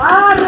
¡Ah,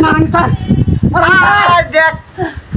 Maraming sal! Maraming sal!